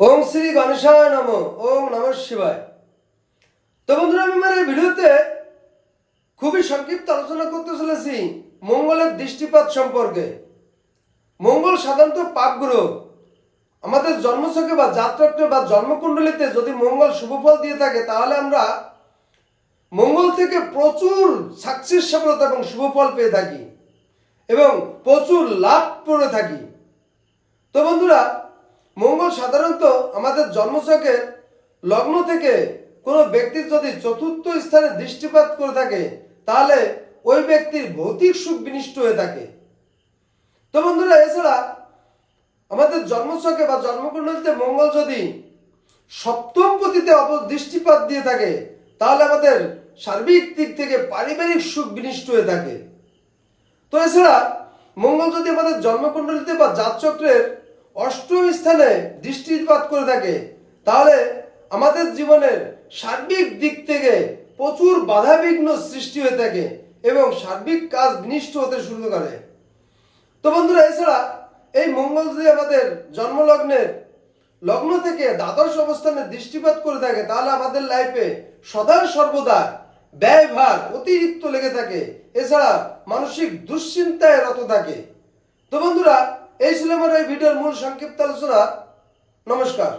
ওম শ্রী গণেশায় নম, ওম নম শিবায়। তো বন্ধুরা, আমি আমার এই ভিডিওতে খুবই সংক্ষিপ্ত আলোচনা করতে চলেছি মঙ্গলের দৃষ্টিপাত সম্পর্কে। মঙ্গল সাধারণত পাপ গ্রহ আমাদের জন্মছকে বা জাতচক্রে বা জন্মকুণ্ডলিতে যদি মঙ্গল শুভফল দিয়ে থাকে, তাহলে আমরা মঙ্গল থেকে প্রচুর সাকসেস, সফলতা এবং শুভফল পেয়ে থাকি এবং প্রচুর লাভ করে থাকি। তো বন্ধুরা মঙ্গল সাধারণত আমাদের জন্মছকের লগ্ন থেকে কোনো ব্যক্তির যদি চতুর্থ স্থানে দৃষ্টিপাত করে থাকে, তাহলে ওই ব্যক্তির ভৌতিক সুখ বিনিষ্ট হয়ে থাকে। তো বন্ধুরা, এছাড়া আমাদের জন্মছকে বা জন্মকুণ্ডলিতে মঙ্গল যদি সপ্তম পতিতে দৃষ্টিপাত দিয়ে থাকে, তাহলে আমাদের সার্বিক দিক থেকে পারিবারিক সুখ বিনিষ্ট হয়ে থাকে। তো এছাড়া মঙ্গল যদি আমাদের জন্মকুণ্ডলিতে বা জাতচক্রের অষ্টম স্থানে দৃষ্টিপাত করে থাকে। তাহলে আমাদের জীবনের সার্বিক দিক থেকে প্রচুর বাধাবিঘ্ন সৃষ্টি হয়ে থাকে এবং সার্বিক কাজ বিনিষ্ট হতে শুরু করে। তো বন্ধুরা, এছাড়া এই মঙ্গল যদি আমাদের জন্মলগ্নের লগ্ন থেকে দ্বাদশ অবস্থানে দৃষ্টিপাত করে থাকে, তাহলে আমাদের লাইফে সদা সর্বদা ব্যয়ভার অতিরিক্ত লেগে থাকে। এছাড়া মানসিক দুশ্চিন্তায় রত থাকে। এই ছিল আমার এই ভিডিওর মূল সংক্ষিপ্ত আলোচনা। নমস্কার।